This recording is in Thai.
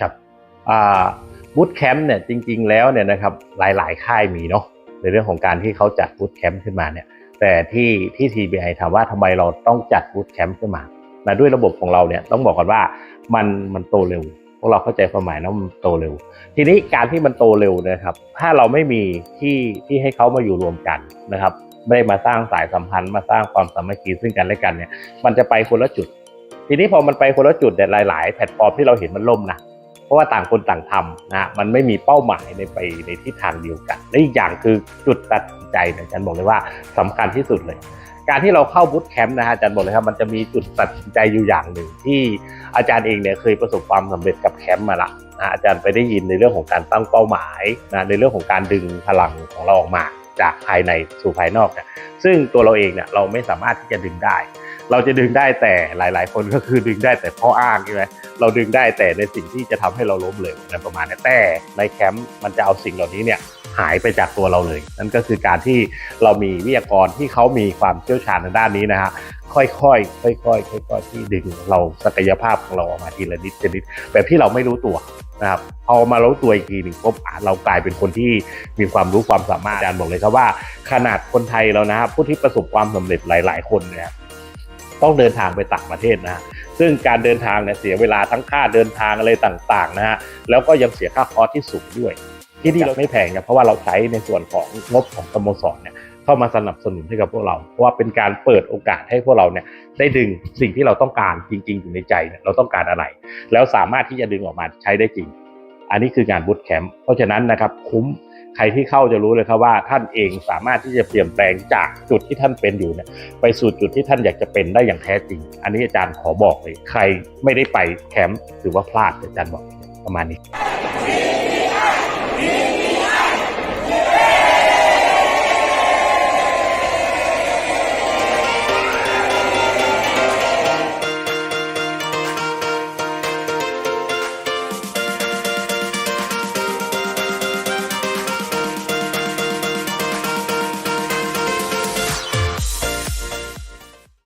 ครับบูตแคมป์เนี่ยจริง ๆ แล้วเนี่ยนะครับหลายๆ ค่ายมีเนาะในเรื่องของการที่เขาจัดบูตแคมป์ขึ้นมาเนี่ยแต่ที่ที่ TBI ถามว่าทำไมเราต้องจัดบูตแคมป์ขึ้นมานะด้วยระบบของเราเนี่ยต้องบอกกันว่ามันมันโตเร็วพวกเราเข้าใจความหมายนะมันโตเร็ว ทีนี้การที่มันโตเร็วนะครับ ถ้าเราไม่มีที่ที่ให้เขามาอยู่รวมกันนะครับไม่ได้มาสร้างสายสัมพันธ์มาสร้างความสามัคคีซึ่งกันและกันเนี่ยมันจะไปคนละจุด ทีนี้พอมันไปคนละจุดเนี่ยหลาย ๆ แพลตฟอร์มที่เราเห็นมันล่มนะเพราะว่าต่างคนต่างทำนะมันไม่มีเป้าหมายในไปในทิศทางเดียวกัน และอีกอย่างคือจุดตัดสินใจเนี่ยอาจารย์บอกเลยว่าสำคัญที่สุดเลย การที่เราเข้าบูตแคมป์นะฮะอาจารย์บอกเลยครับมันจะมีจุดตัดสินใจอยู่อย่างหนึ่งที่อาจารย์เองเนี่ยเคยประสบความสำเร็จกับแคมป์มาละนะอาจารย์ไปได้ยินในเรื่องของการตั้งเป้าหมายนะในเรื่องของการดึงพลังของเราออกมาจากภายในสู่ภายนอกเนี่ยซึ่งตัวเราเองเนี่ยเราไม่สามารถที่จะดึงได้ เราจะดึงได้แต่หลาย ๆ คนก็คือดึงได้แต่ข้ออ้างใช่ไหมเราดึงได้แต่ในสิ่งที่จะทำให้เราล้มเหลวนะประมาณนี้แต่ในแคมป์มันจะเอาสิ่งเหล่านี้เนี่ยหายไปจากตัวเราเลย นั่นก็คือการที่เรามีวิทยากรที่เขามีความเชี่ยวชาญในด้านนี้นะฮะค่อยๆ ค่อยๆ ค่อยๆ ที่ดึงเราศักยภาพของเราออกมาทีละนิดทีละนิดแบบที่เราไม่รู้ตัวนะครับพอมารู้ตัวอีกทีหนึ่งปุ๊บเรากลายเป็นคนที่มีความรู้ความสามารถอาจารย์บอกเลยครับว่า ขนาดคนไทยเรานะครับผู้ที่ประสบความสำเร็จหลาย ๆ คนเนี่ย ต้องเดินทางไปต่างประเทศนะซึ่งการเดินทางเนี่ยเสียเวลาทั้งค่าเดินทางอะไรต่างๆนะฮะแล้วก็ยังเสียค่าคอร์สที่สูงด้วย ที่นี่เราไม่แพงเนี่ยเพราะว่าเราใช้ในส่วนของงบของสโมสรเนี่ยเข้ามาสนับสนุนให้กับพวกเรา เพราะว่าเป็นการเปิดโอกาสให้พวกเราเนี่ยได้ดึงสิ่งที่เราต้องการจริง ๆ อยู่ในใจเนี่ยเราต้องการอะไร แล้วสามารถที่จะดึงออกมาใช้ได้จริง อันนี้คือการบูตแคมป์เพราะฉะนั้นนะครับคุ้ม ใครที่เข้าจะรู้เลยครับว่าท่านเองสามารถที่จะเปลี่ยนแปลงจากจุดที่ท่านเป็นอยู่เนี่ยไปสู่จุดที่ท่านอยากจะเป็นได้อย่างแท้จริง อันนี้อาจารย์ขอบอกเลย ใครไม่ได้ไปแคมป์ถือว่าพลาดอาจารย์บอกประมาณนี้ Viva!